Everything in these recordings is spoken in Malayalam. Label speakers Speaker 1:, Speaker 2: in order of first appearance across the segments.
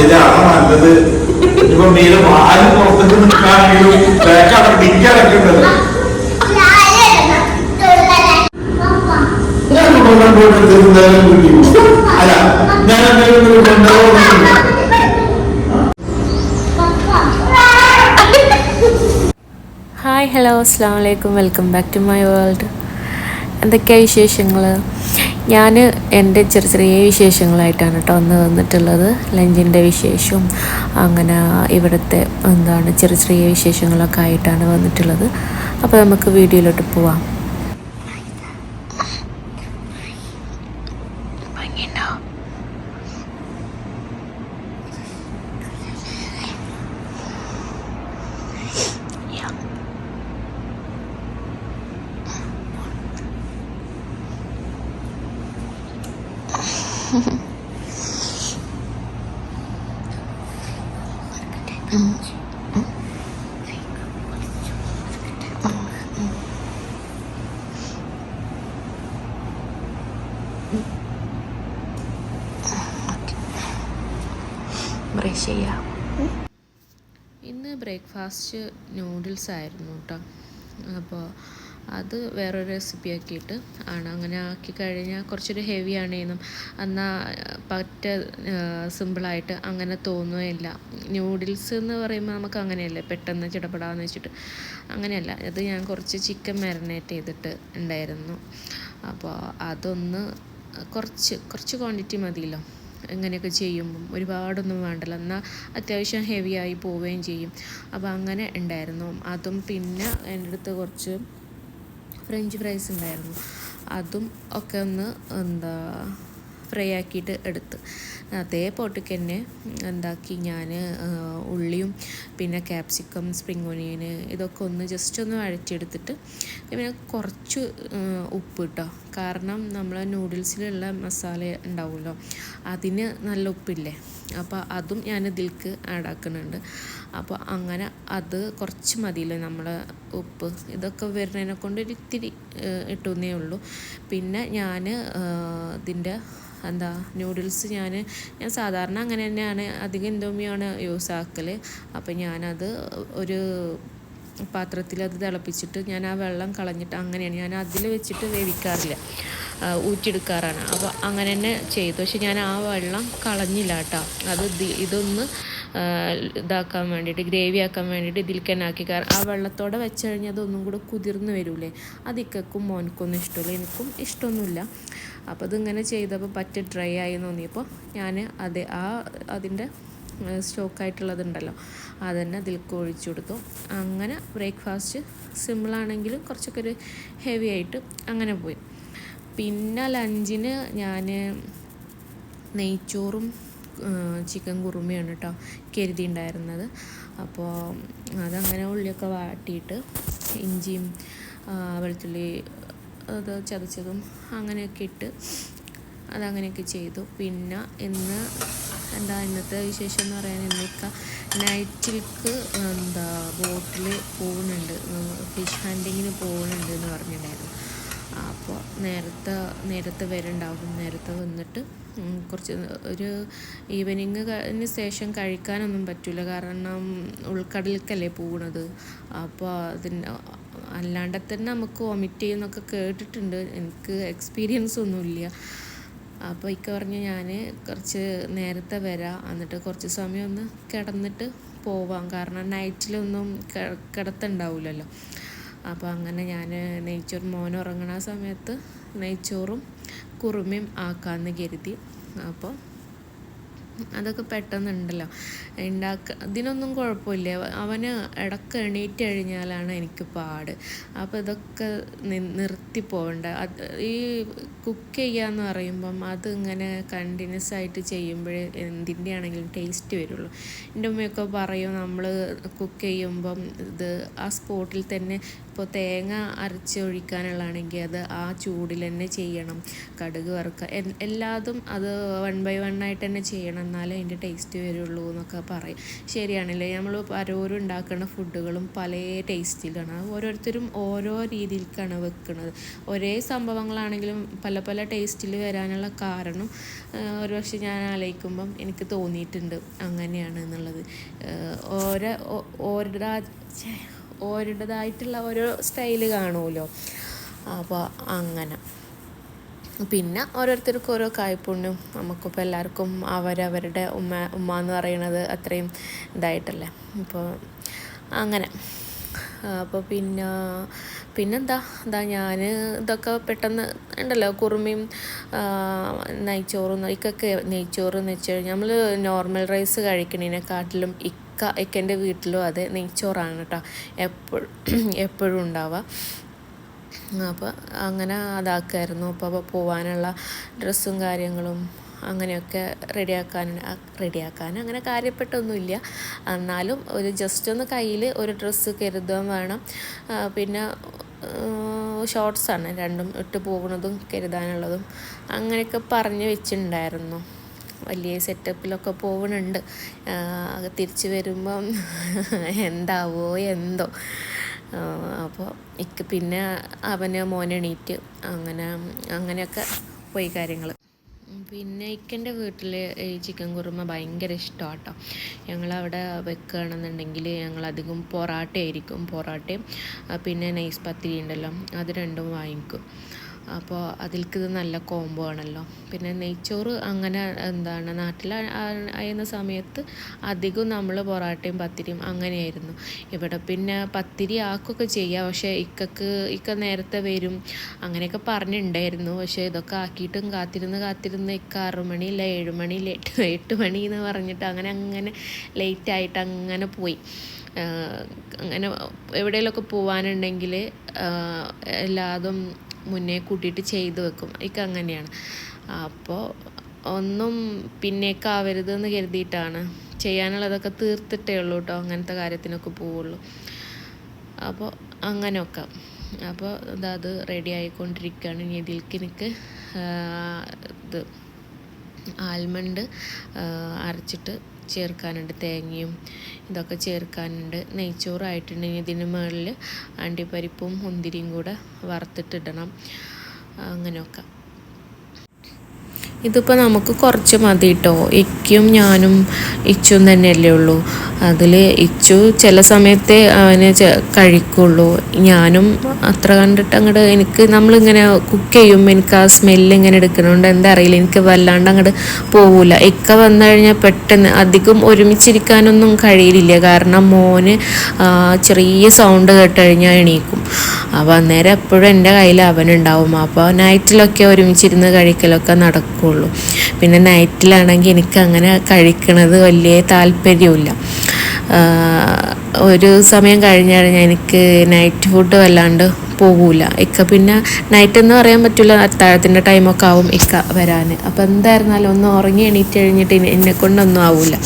Speaker 1: അപ്പൊ ഞാൻ പറഞ്ഞു ശരി അതാ നല്ലത് ഇപ്പൊ മീന വാൽ പുറത്തേക്ക് നിൽക്കാണെങ്കിലും ബാക്കാണ് അടപ്പിക്ക് ഞാൻ
Speaker 2: ഹായ് ഹലോ അസ്സാം വലൈക്കും welcome back to my world. എന്തൊക്കെയാണ് വിശേഷങ്ങൾ ഞാൻ എന്റെ ചെറിയ ചെറിയ വിശേഷങ്ങളായിട്ടാണ് കേട്ടോ ഒന്ന് വന്നിട്ടുള്ളത്. ലഞ്ചിന്റെ വിശേഷവും അങ്ങനെ ഇവിടുത്തെ എന്താണ് ചെറിയ ചെറിയ വിശേഷങ്ങളൊക്കെ ആയിട്ടാണ് വന്നിട്ടുള്ളത്. അപ്പോൾ നമുക്ക് വീഡിയോയിലോട്ട് പോവാം. ചെയ്യാം. ഇന്ന് ബ്രേക്ക്ഫാസ്റ്റ് നൂഡിൽസ് ആയിരുന്നു കേട്ടോ അപ്പോൾ അത് വേറൊരു റെസിപ്പി ആക്കിയിട്ട് ആണ്. അങ്ങനെ ആക്കി കഴിഞ്ഞാൽ കുറച്ചൊരു ഹെവി ആണേന്നും എന്നാൽ പറ്റ സിമ്പിളായിട്ട് അങ്ങനെ തോന്നുകയില്ല. ന്യൂഡിൽസ് എന്ന് പറയുമ്പോൾ നമുക്ക് അങ്ങനെയല്ലേ? പെട്ടെന്ന് ചിടപെടാമെന്ന് വെച്ചിട്ട്. അങ്ങനെയല്ല. അത് ഞാൻ കുറച്ച് ചിക്കൻ മാരിനേറ്റ് ചെയ്തിട്ട് ഉണ്ടായിരുന്നു. അപ്പോൾ അതൊന്ന് കുറച്ച് കുറച്ച് ക്വാണ്ടിറ്റി മതിയല്ലോ. ഇങ്ങനെയൊക്കെ ചെയ്യുമ്പം ഒരുപാടൊന്നും വേണ്ടല്ലോ. എന്നാൽ അത്യാവശ്യം ഹെവി ആയി പോവുകയും ചെയ്യും. അപ്പോൾ അങ്ങനെ ഉണ്ടായിരുന്നു അതും പിന്നെ എന്റെ അടുത്ത് കുറച്ച് ഫ്രഞ്ച് ഫ്രൈസ് ഉണ്ടായിരുന്നു അതും ഒക്കെ ഒന്ന് എന്താ ഫ്രൈ ആക്കിയിട്ട് എടുത്ത് അതേ പോട്ടിക്ക് തന്നെ എന്താക്കി ഞാൻ ഉള്ളിയും പിന്നെ ക്യാപ്സിക്കം സ്പ്രിങ് ഒനിയൻ ഇതൊക്കെ ഒന്ന് ജസ്റ്റ് ഒന്ന് വഴറ്റിയെടുത്തിട്ട് പിന്നെ കുറച്ച് ഉപ്പ് കിട്ടോ കാരണം നമ്മൾ നൂഡിൽസിലുള്ള മസാല ഉണ്ടാവുമല്ലോ അതിന് നല്ല ഉപ്പില്ലേ? അപ്പോൾ അതും ഞാൻ ഇതിൽക്ക് ആഡ് അപ്പോൾ അങ്ങനെ അത് കുറച്ച് മതിയല്ലോ നമ്മളെ ഉപ്പ്. ഇതൊക്കെ വരുന്നതിനെ കൊണ്ട് ഒരു ഇത്തിരി ഇട്ടുന്നേ ഉള്ളൂ. പിന്നെ ഞാൻ ഇതിന്റെ എന്താ നൂഡിൽസ് ഞാൻ ഞാൻ സാധാരണ അങ്ങനെ തന്നെയാണ് അധികം ഇന്തോമിയാണ് യൂസ് ആക്കൽ അപ്പോൾ ഞാനത് ഒരു പാത്രത്തിൽ അത് തിളപ്പിച്ചിട്ട് ഞാൻ ആ വെള്ളം കളഞ്ഞിട്ട് അങ്ങനെയാണ്. ഞാൻ അതിൽ വെച്ചിട്ട് വേവിക്കാറില്ല. ഊറ്റിയെടുക്കാറാണ്. അപ്പോൾ അങ്ങനെ തന്നെ ചെയ്തു. പക്ഷെ ഞാൻ ആ വെള്ളം കളഞ്ഞില്ല കേട്ടോ. അത് ഇതൊന്ന് ഇതാക്കാൻ വേണ്ടിയിട്ട് ഗ്രേവി ആക്കാൻ വേണ്ടിയിട്ട് ഇതിൽ തന്നെ ആക്കി കാരണം ആ വെള്ളത്തോടെ വെച്ച് കഴിഞ്ഞാൽ അതൊന്നും കൂടെ കുതിർന്ന് വരൂലേ? അത് ഇക്കും മോനക്കൊന്നും ഇഷ്ടമില്ല എനിക്കും ഇഷ്ടമൊന്നുമില്ല. അപ്പോൾ ഇതിങ്ങനെ ചെയ്തപ്പോൾ പറ്റ ഡ്രൈ ആയി തോന്നിയപ്പോൾ ഞാൻ അത് ആ അതിന്റെ സ്റ്റോക്കായിട്ടുള്ളതുണ്ടല്ലോ അതന്നെ അതിലേക്ക് ഒഴിച്ചു കൊടുത്തു. അങ്ങനെ ബ്രേക്ക്ഫാസ്റ്റ് സിമ്പിളാണെങ്കിലും കുറച്ചൊക്കെ ഒരു ഹെവി ആയിട്ട് അങ്ങനെ പോയി. പിന്നെ ലഞ്ചിന് ഞാൻ നെയ്ച്ചോറും ചിക്കൻ കുറുമയാണ് കേട്ടോ കരുതിയിട്ടുണ്ടായിരുന്നത് അപ്പോൾ അതങ്ങനെ ഉള്ളിയൊക്കെ വാട്ടിയിട്ട് ഇഞ്ചിയും വെളുത്തുള്ളി അത് ചതച്ചതും അങ്ങനെയൊക്കെ ഇട്ട് അതങ്ങനെയൊക്കെ ചെയ്തു. പിന്നെ ഇന്ന് എന്താ ഇന്നത്തെ വിശേഷം എന്ന് പറയാൻ ഇന്നൊക്കെ നൈറ്റിൽക്ക് എന്താ ബോട്ടിൽ പോകുന്നുണ്ട് ഫിഷ് ഹണ്ടിങ്ങിന് പോകുന്നുണ്ട് എന്ന് പറഞ്ഞിട്ടുണ്ടായിരുന്നു അപ്പോൾ നേരത്തെ നേരത്തെ വരുന്നുണ്ടാകും നേരത്തെ വന്നിട്ട് കുറച്ച് ഒരു ഈവനിങ്ങിന് ശേഷം കഴിക്കാനൊന്നും പറ്റില്ല കാരണം ഉൾക്കടലിലേക്കല്ലേ പോകുന്നത് അപ്പോൾ അതിന് അല്ലാണ്ട് തന്നെ നമുക്ക് വൊമിറ്റ് ചെയ്യുന്നൊക്കെ കേട്ടിട്ടുണ്ട്. എനിക്ക് എക്സ്പീരിയൻസ് ഒന്നുമില്ല. അപ്പോൾ ഇക്ക പറഞ്ഞ് ഞാൻ കുറച്ച് നേരത്തെ വരാം. എന്നിട്ട് കുറച്ച് സമയം ഒന്ന് കിടന്നിട്ട് പോവാം. കാരണം നൈറ്റിലൊന്നും കിടത്തുണ്ടാവില്ലല്ലോ അപ്പോൾ അങ്ങനെ ഞാൻ നെയ്ച്ചോറ് മോൻ ഉറങ്ങണ സമയത്ത് നെയ്ച്ചോറും കുറുമയും ആക്കാമെന്ന് കരുതി. അപ്പോൾ അതൊക്കെ പെട്ടെന്നുണ്ടല്ലോ. ഉണ്ടാക്ക ഇതിനൊന്നും കുഴപ്പമില്ല. അവന് ഇടയ്ക്ക് എണീറ്റ് കഴിഞ്ഞാലാണ് എനിക്ക് പാട്. അപ്പോൾ ഇതൊക്കെ നിർത്തി പോകണ്ട. ഈ കുക്ക് ചെയ്യാന്ന് പറയുമ്പം അത് ഇങ്ങനെ കണ്ടിന്യൂസ് ആയിട്ട് ചെയ്യുമ്പോഴേ എന്തിന്റെ ആണെങ്കിലും ടേസ്റ്റ് വരുള്ളൂ. എന്റെ ഉമ്മയൊക്കെ പറയും നമ്മൾ കുക്ക് ചെയ്യുമ്പം ഇത് ആ സ്പോട്ടിൽ തന്നെ ഇപ്പോൾ തേങ്ങ അരച്ച് ഒഴിക്കാനുള്ളതാണെങ്കിൽ അത് ആ ചൂടിൽ തന്നെ ചെയ്യണം. കടുക് വറുക്കുക എല്ലാതും അത് വൺ ബൈ വൺ ആയിട്ട് തന്നെ ചെയ്യണം. എന്നാലേ അതിന്റെ ടേസ്റ്റ് വരുള്ളൂ എന്നൊക്കെ പറയും. ശരിയാണല്ലേ? നമ്മൾ പലരും ഉണ്ടാക്കുന്ന ഫുഡുകളും പല ടേസ്റ്റിലാണ് ഓരോരുത്തരും ഓരോ രീതിയിലേക്കാണ് വെക്കുന്നത്. ഒരേ സംഭവങ്ങളാണെങ്കിലും പല പല ടേസ്റ്റിൽ വരാനുള്ള കാരണം ഒരു പക്ഷെ ഞാൻ ആലോചിക്കുമ്പം എനിക്ക് തോന്നിയിട്ടുണ്ട് അങ്ങനെയാണ് എന്നുള്ളത്. ഓരോ ഓരോ ഓരോടേതായിട്ടുള്ള ഓരോ സ്റ്റൈൽ കാണുമല്ലോ. അപ്പോൾ അങ്ങനെ. പിന്നെ ഓരോരുത്തർക്കും ഓരോ കായ്പുണ്യം. നമുക്കിപ്പോൾ എല്ലാവർക്കും അവരവരുടെ ഉമ്മ ഉമ്മ എന്ന് പറയുന്നത് അത്രയും ഇതായിട്ടല്ലേ. അപ്പോൾ അങ്ങനെ. അപ്പോൾ പിന്നെ പിന്നെന്താ? എന്താ ഞാൻ ഇതൊക്കെ പെട്ടെന്ന് ഉണ്ടല്ലോ. കുറുമയും നെയ്ച്ചോറും ഇക്കൊക്കെ നെയ്ച്ചോറ് എന്ന് വെച്ച് കഴിഞ്ഞാൽ നമ്മൾ നോർമൽ റൈസ് കഴിക്കണേനെക്കാട്ടിലും ഇക്ക ഇക്കന്റെ വീട്ടിലും അതെ നെയ്ച്ചോറാണ് കേട്ടോ. എപ്പോഴും എപ്പോഴും ഉണ്ടാവുക. അപ്പോൾ അങ്ങനെ അതാക്കായിരുന്നു. അപ്പോൾ പോവാനുള്ള ഡ്രസ്സും കാര്യങ്ങളും അങ്ങനെയൊക്കെ റെഡിയാക്കാൻ റെഡിയാക്കാൻ അങ്ങനെ കാര്യപ്പെട്ടൊന്നുമില്ല. എന്നാലും ഒരു ജസ്റ്റ് ഒന്ന് കയ്യിൽ ഒരു ഡ്രസ്സ് കരുതാൻ വേണം. പിന്നെ ഷോർട്സാണ് രണ്ടും ഇട്ട് പോകുന്നതും കരുതാനുള്ളതും അങ്ങനെയൊക്കെ പറഞ്ഞു വെച്ചിട്ടുണ്ടായിരുന്നു. വലിയ സെറ്റപ്പിലൊക്കെ പോകുന്നുണ്ട് തിരിച്ചു വരുമ്പം എന്താവോ എന്തോ. അപ്പോൾ ഇക്ക് പിന്നെ അവന് മോനെണീറ്റ് അങ്ങനെ അങ്ങനെയൊക്കെ പോയി കാര്യങ്ങൾ പിന്നെ ഇക്കന്റെ വീട്ടിൽ ഈ ചിക്കൻ കുറുമ ഭയങ്കര ഇഷ്ടമാണ് കേട്ടോ ഞങ്ങളവിടെ വെക്കുകയാണെന്നുണ്ടെങ്കിൽ ഞങ്ങളധികം പൊറാട്ട ആയിരിക്കും പൊറാട്ടയും പിന്നെ നൈസ് പത്തിരി ഉണ്ടല്ലോ അത് രണ്ടും വാങ്ങിക്കും. അപ്പോൾ അതിൽക്ക് ഇത് നല്ല കോംബോ ആണല്ലോ. പിന്നെ നെയ്ച്ചോറ് അങ്ങനെ എന്താണ് നാട്ടിൽ ആയിരുന്ന സമയത്ത് അധികം നമ്മൾ പൊറാട്ടയും പത്തിരിയും അങ്ങനെയായിരുന്നു. ഇവിടെ പിന്നെ പത്തിരി ആക്കുകയൊക്കെ ചെയ്യുക പക്ഷേ ഇക്കക്ക് ഇക്ക നേരത്തെ വരും. അങ്ങനെയൊക്കെ പറഞ്ഞിട്ടുണ്ടായിരുന്നു പക്ഷേ ഇതൊക്കെ ആക്കിയിട്ടും കാത്തിരുന്ന് കാത്തിരുന്ന് ഇക്ക ആറു മണി ഇല്ല ഏഴ് മണി ഇല്ല എട്ട് എട്ട് മണി എന്ന് പറഞ്ഞിട്ട് അങ്ങനെ അങ്ങനെ ലേറ്റ് ആയിട്ട് അങ്ങനെ പോയി. അങ്ങനെ എവിടെയെങ്കിലുമൊക്കെ പോവാനുണ്ടെങ്കിൽ എല്ലാതും മുന്നേ കൂട്ടിയിട്ട് ചെയ്ത് വെക്കും. ഒക്കെ അങ്ങനെയാണ്. അപ്പോൾ ഒന്നും പിന്നേക്കാവരുത് എന്ന് കരുതിയിട്ടാണ്. ചെയ്യാനുള്ളതൊക്കെ തീർത്തിട്ടേ ഉള്ളൂ കേട്ടോ അങ്ങനത്തെ കാര്യത്തിനൊക്കെ പോവുള്ളൂ. അപ്പോൾ അങ്ങനെയൊക്കെ അപ്പോൾ അത് റെഡി ആയിക്കൊണ്ടിരിക്കുകയാണ് ഇനി ഇതിൽക്ക് എനിക്ക് ഇത് ആൽമണ്ട് അരച്ചിട്ട് ചേർക്കാനുണ്ട് തേങ്ങയും ഇതൊക്കെ ചേർക്കാനുണ്ട്. നെയ്ച്ചോറായിട്ടുണ്ടെങ്കിൽ ഇതിന് മുകളിൽ അണ്ടിപ്പരിപ്പും മുന്തിരിയും കൂടെ വറുത്തിട്ടിടണം. അങ്ങനെയൊക്കെ. ഇതിപ്പോൾ നമുക്ക് കുറച്ച് മതി കേട്ടോ ഇക്കും ഞാനും ഇച്ചും തന്നെയല്ലേ ഉള്ളൂ. അതിൽ ഇച്ചു ചില സമയത്തെ അവന് കഴിക്കുള്ളൂ. ഞാനും അത്ര കണ്ടിട്ട് അങ്ങോട്ട് എനിക്ക് നമ്മളിങ്ങനെ കുക്ക് ചെയ്യുമ്പോൾ എനിക്ക് ആ സ്മെല്ല് ഇങ്ങനെ എടുക്കണോണ്ട് എന്താ അറിയില്ല. എനിക്ക് വല്ലാണ്ട് അങ്ങോട്ട് പോവില്ല ഇക്ക വന്നു കഴിഞ്ഞാൽ പെട്ടെന്ന് അധികം ഒരുമിച്ചിരിക്കാനൊന്നും കഴിയില്ല. കാരണം മോന് ചെറിയ സൗണ്ട് കേട്ട് കഴിഞ്ഞാൽ എണീക്കും. അപ്പോൾ അന്നേരം എപ്പോഴും എന്റെ കയ്യിൽ അവനുണ്ടാവും. അപ്പോൾ നൈറ്റിലൊക്കെ ഒരുമിച്ചിരുന്ന് കഴിക്കലൊക്കെ നടക്കുകയുള്ളൂ പിന്നെ നൈറ്റിലാണെങ്കിൽ എനിക്ക് അങ്ങനെ കഴിക്കണത് വലിയ താല്പര്യമില്ല ഒരു സമയം കഴിഞ്ഞ് കഴിഞ്ഞാൽ എനിക്ക് നൈറ്റ് ഫുഡ് വല്ലാണ്ട് പോകൂല. ഇക്ക പിന്നെ നൈറ്റ് എന്ന് പറയാൻ പറ്റില്ല. അത്താഴത്തിന്റെ ടൈമൊക്കെ ആവും ഇക്ക വരാൻ അപ്പോൾ എന്തായിരുന്നാലും ഒന്ന് ഉറങ്ങി എണീറ്റ് കഴിഞ്ഞിട്ട് എന്നെ കൊണ്ടൊന്നും ആവില്ല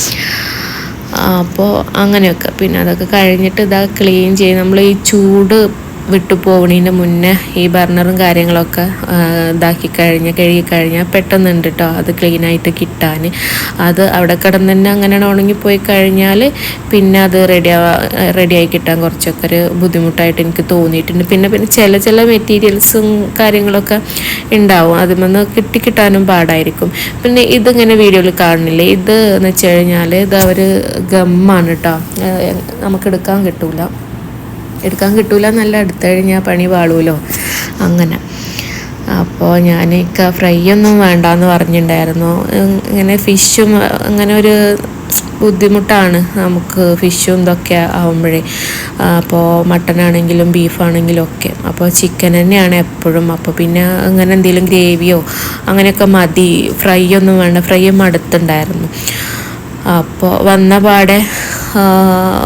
Speaker 2: അപ്പോൾ അങ്ങനെയൊക്കെ. പിന്നെ അതൊക്കെ കഴിഞ്ഞിട്ട് ഇതാ ക്ലീൻ ചെയ്ത് നമ്മൾ ഈ ചൂട് വിട്ടു പോകണതിന് മുന്നേ ഈ ബർണറും കാര്യങ്ങളൊക്കെ ഇതാക്കി കഴിഞ്ഞ് കഴുകി കഴിഞ്ഞാൽ പെട്ടെന്നുണ്ട് കേട്ടോ അത് ക്ലീനായിട്ട് കിട്ടാൻ അത് അവിടെ കിടന്ന് തന്നെ അങ്ങനെ ഉണങ്ങിപ്പോയി കഴിഞ്ഞാൽ പിന്നെ അത് റെഡി റെഡിയായി കിട്ടാൻ കുറച്ചൊക്കെ ഒരു ബുദ്ധിമുട്ടായിട്ട് എനിക്ക് തോന്നിയിട്ടുണ്ട്. പിന്നെ പിന്നെ ചില ചില മെറ്റീരിയൽസും കാര്യങ്ങളൊക്കെ ഉണ്ടാവും. അതിൽ കിട്ടിക്കിട്ടാനും പാടായിരിക്കും. പിന്നെ ഇതിങ്ങനെ വീഡിയോയിൽ കാണുന്നില്ലേ? ഇത് എന്ന് വെച്ച് കഴിഞ്ഞാൽ ഇത് അവർ ഗമ്മാണ് കേട്ടോ നമുക്കെടുക്കാൻ കിട്ടൂല. എടുക്കാൻ കിട്ടൂല എന്നല്ല എടുത്തു കഴിഞ്ഞാൽ പണി പാളൂലോ അങ്ങനെ. അപ്പോൾ ഞാൻ ഇക്ക ഫ്രൈ ഒന്നും വേണ്ടാന്ന് പറഞ്ഞിട്ടുണ്ടായിരുന്നു ഇങ്ങനെ ഫിഷും അങ്ങനെ ഒരു ബുദ്ധിമുട്ടാണ് നമുക്ക് ഫിഷും ഇതൊക്കെ ആവുമ്പോഴേ. അപ്പോൾ മട്ടനാണെങ്കിലും ബീഫാണെങ്കിലും ഒക്കെ. അപ്പോൾ ചിക്കൻ തന്നെയാണ് എപ്പോഴും. അപ്പോൾ പിന്നെ അങ്ങനെ എന്തെങ്കിലും ഗ്രേവിയോ അങ്ങനെയൊക്കെ മതി. ഫ്രൈ ഒന്നും വേണ്ട. ഫ്രൈ മടുത്തുണ്ടായിരുന്നു. അപ്പോൾ വന്ന പാടെ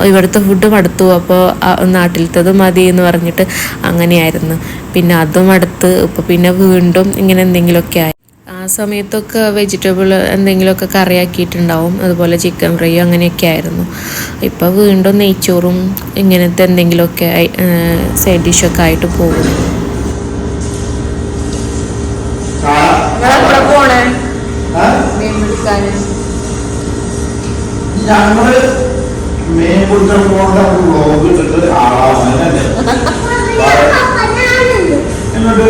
Speaker 2: ഇവിടുത്തെ ഫുഡ് മടുത്തു. അപ്പോൾ നാട്ടിലത്തത് മതി എന്ന് പറഞ്ഞിട്ട് അങ്ങനെയായിരുന്നു. പിന്നെ അതും അടുത്ത് ഇപ്പോൾ പിന്നെ വീണ്ടും ഇങ്ങനെ എന്തെങ്കിലുമൊക്കെ ആയി. ആ സമയത്തൊക്കെ വെജിറ്റബിൾ എന്തെങ്കിലുമൊക്കെ കറിയാക്കിയിട്ടുണ്ടാവും. അതുപോലെ ചിക്കൻ ഫ്രൈ അങ്ങനെയൊക്കെ ആയിരുന്നു. ഇപ്പോൾ വീണ്ടും നെയ്ച്ചോറും ഇങ്ങനത്തെ എന്തെങ്കിലുമൊക്കെ സൈഡ് ഡിഷൊക്കെ ആയിട്ട് പോകും
Speaker 3: നിങ്ങളെവിടെ പോണേ
Speaker 1: ആ? ബ്ലോഗ് ഇട്ടിട്ട് ആളാവുന്നതല്ലേ എന്നിട്ട്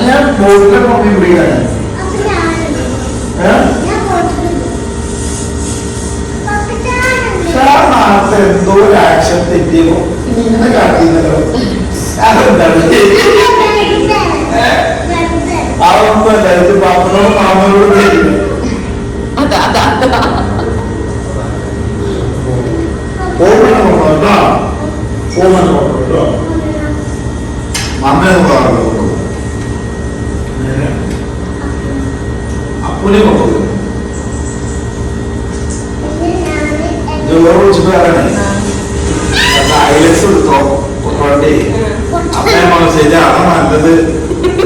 Speaker 1: ഞാൻ ബോട്ടിലെ മീൻ വീടാണ് നാട്ടിൽ എന്തോ ഒരു ആക്ഷൻ തെറ്റിയോ ഇങ്ങനെ കാട്ടിയിരുന്നല്ലോ അതെന്താണ് ഇത് പാപ്പനോട് മാമനോട് ഓമന കൊണ്ടോ ഓമന കൊണ്ടോ മമ്മയെ പറഞ്ഞു അപ്പുനെ കൊണ്ടു ജോറ് വിളിച്ചിട്ട് പറയണേ ഐലക്സ് എടുത്തോ? കൊണ്ടേ അപ്പനെ മനസ്സിലായി അതാ നല്ലത്?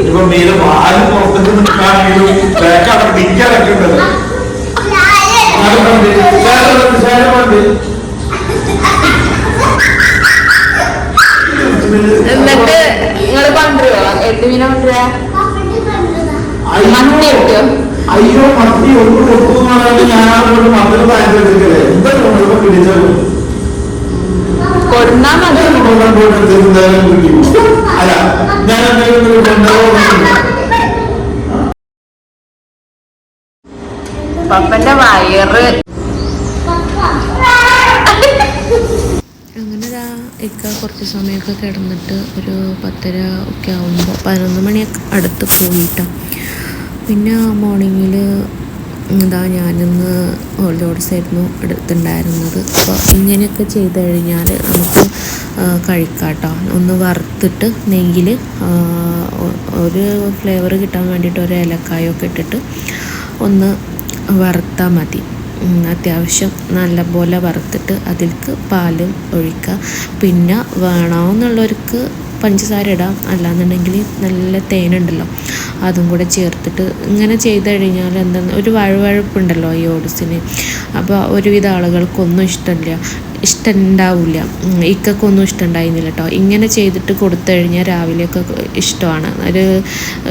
Speaker 1: ഇപ്പൊ മീന് വാൽ പുറത്തേക്ക് നിൽക്കാണെങ്കിലും ബാക്ക് അവിടെ ഡിക്കാനൊക്കെ ഉണ്ടല്ലോ
Speaker 3: എന്നിട്ട് നിങ്ങൾ കൊണ്ടുവരുവോ എന്ത് മീന കൊണ്ടുവരാ മത്തി കിട്ടുമോ
Speaker 1: അയ്യോ മത്തി ഒന്ന് കൊടുക്കുന്നു ഞാനോട് മന്ത്രി താഴ്ത്തില്ലേ എന്താ നമ്മളിപ്പോ പിടിച്ചത്?
Speaker 3: കൊടുന്നാ മതി.
Speaker 1: അല്ല ഞാൻ എന്തെങ്കിലും കൊണ്ടുപോകുന്നു
Speaker 3: പപ്പന്റെ വയറ്
Speaker 2: ഇക്ക കുറച്ച് സമയമൊക്കെ കിടന്നിട്ട് ഒരു പത്തര ഒക്കെ ആകുമ്പോൾ പതിനൊന്ന് മണിയൊക്കെ അടുത്ത് പോയിട്ടാ. പിന്നെ മോർണിംഗിൽ എന്താ ഞാനിന്ന് ഹോൾഡ് ഓട്സ് ആയിരുന്നു എടുത്തിട്ടുണ്ടായിരുന്നത് അപ്പോൾ ഇങ്ങനെയൊക്കെ ചെയ്ത് കഴിഞ്ഞാൽ നമുക്ക് കഴിക്കാട്ടോ. കഴിക്കാം കേട്ടോ ഒന്ന് വറുത്തിട്ട് നെയ്യിൽ ഒരു ഫ്ലേവർ കിട്ടാൻ വേണ്ടിയിട്ട് ഒരു ഏലക്കായൊക്കെ ഇട്ടിട്ട് ഒന്ന് വറുത്താൽ മതി. അത്യാവശ്യം നല്ലപോലെ വറുത്തിട്ട് അതിൽക്ക് പാലും ഒഴിക്കുക. പിന്നെ വേണമെന്നുള്ളവർക്ക് പഞ്ചസാര ഇടാം. അല്ലാന്നുണ്ടെങ്കിൽ നല്ല തേനുണ്ടല്ലോ. അതും കൂടെ ചേർത്തിട്ട് ഇങ്ങനെ ചെയ്ത് കഴിഞ്ഞാൽ എന്താ ഒരു വഴുവഴുപ്പുണ്ടല്ലോ ഈ ഓട്സിന്. അപ്പോൾ ഒരുവിധ ആളുകൾക്കൊന്നും ഇഷ്ടമില്ല. ഇഷ്ടം ഇക്കൊക്കെ ഒന്നും ഇഷ്ടമുണ്ടായിരുന്നില്ല കേട്ടോ ഇങ്ങനെ ചെയ്തിട്ട് കൊടുത്തു കഴിഞ്ഞാൽ രാവിലെയൊക്കെ ഇഷ്ടമാണ്. ഒരു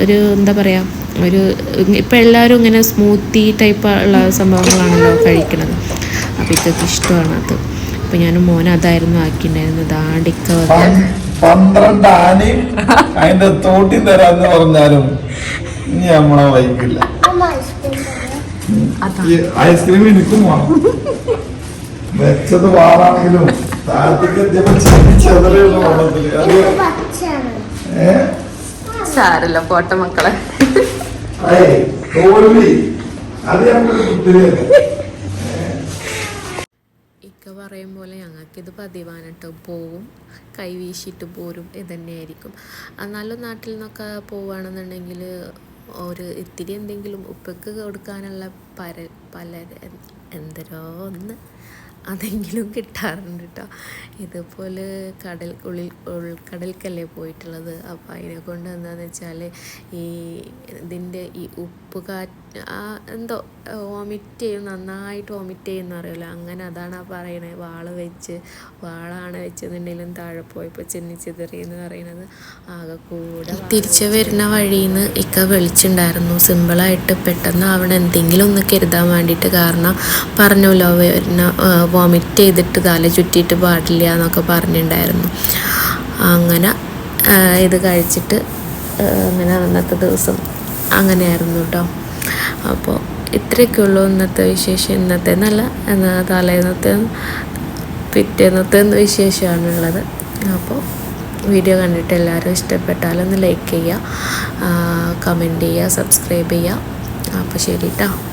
Speaker 2: ഒരു എന്താ പറയുക ഒരു ഇപ്പം എല്ലാവരും ഇങ്ങനെ സ്മൂത്തി ടൈപ്പ് ഉള്ള സംഭവങ്ങളാണല്ലോ കഴിക്കുന്നത് അപ്പോൾ ഇതൊക്കെ ഇഷ്ടമാണ് അത്. അപ്പം ഞാൻ മോൻ അതായിരുന്നു ആക്കിയിട്ടുണ്ടായിരുന്നത് ആടിക്ക വന്ന്
Speaker 1: പന്ത്രണ്ട് ആനയും അതിന്റെ തോട്ടി തരാന്ന് പറഞ്ഞാലും ഇനി നമ്മളെ വൈകില്ല. ഐസ്ക്രീം എനിക്കും വേണം വെച്ചത് വാറാണെങ്കിലും താഴത്തേക്ക് എത്തിയപ്പോ അത്
Speaker 3: സാരല്ല പോട്ടെ മക്കളെ.
Speaker 1: അത്
Speaker 2: ഇക്ക പറയും പോലെ ഞങ്ങൾക്കിത് ഇത് കേട്ടോ പോവും. കൈ വീശിയിട്ട് പോരും. ഇതന്നെയായിരിക്കും എന്നാലും നാട്ടിൽ നിന്നൊക്കെ പോവാണെന്നുണ്ടെങ്കിൽ ഒരു ഇത്തിരി എന്തെങ്കിലും ഉപ്പക്ക് കൊടുക്കാനുള്ള പര പല എന്തരോ ഒന്ന് അതെങ്കിലും കിട്ടാറുണ്ട് കേട്ടോ ഇതുപോലെ കടൽ ഉള്ളിൽ ഉൾക്കടൽക്കല്ലേ പോയിട്ടുള്ളത്? അപ്പോൾ അതിനെ കൊണ്ട് എന്താണെന്ന് വെച്ചാൽ ഈ ഇതിന്റെ ഈ ഉപ്പ് കാറ്റ് എന്തോ വോമിറ്റ് ചെയ്യും നന്നായിട്ട് വോമിറ്റ് ചെയ്യുന്ന അറിയില്ല. അങ്ങനെ അതാണ് ആ പറയണത് വാൾ വെച്ച് വാളാണ് വെച്ചെന്നുണ്ടെങ്കിലും താഴെ പോയപ്പോൾ ചെന്നി ചിതറി എന്ന് പറയുന്നത്. ആകെ കൂടെ തിരിച്ചു വരുന്ന വഴിയിൽ നിന്ന് ഇക്ക വിളിച്ചിട്ടുണ്ടായിരുന്നു സിമ്പിളായിട്ട് പെട്ടെന്ന് അവിടെ എന്തെങ്കിലും ഒന്ന് കരുതാൻ വേണ്ടിയിട്ട്. കാരണം പറഞ്ഞല്ലോ വരുന്ന വോമിറ്റ് ചെയ്തിട്ട് തല ചുറ്റിയിട്ട് പാടില്ല എന്നൊക്കെ പറഞ്ഞിട്ടുണ്ടായിരുന്നു അങ്ങനെ ഇത് കഴിച്ചിട്ട് അങ്ങനെ അന്നത്തെ ദിവസം അങ്ങനെയായിരുന്നു കേട്ടോ അപ്പോൾ ഇത്രയൊക്കെ ഉള്ളൂ ഇന്നത്തെ വിശേഷം. ഇന്നത്തെ എന്നാ തലേന്നത്തെ പിറ്റേന്നത്തെ വിശേഷമാണുള്ളത് അപ്പോൾ വീഡിയോ കണ്ടിട്ട് എല്ലാവരും ഇഷ്ടപ്പെട്ടാലൊന്ന് ലൈക്ക് ചെയ്യുക കമന്റ് ചെയ്യുക സബ്സ്ക്രൈബ് ചെയ്യുക. അപ്പോൾ ശരി കേട്ടോ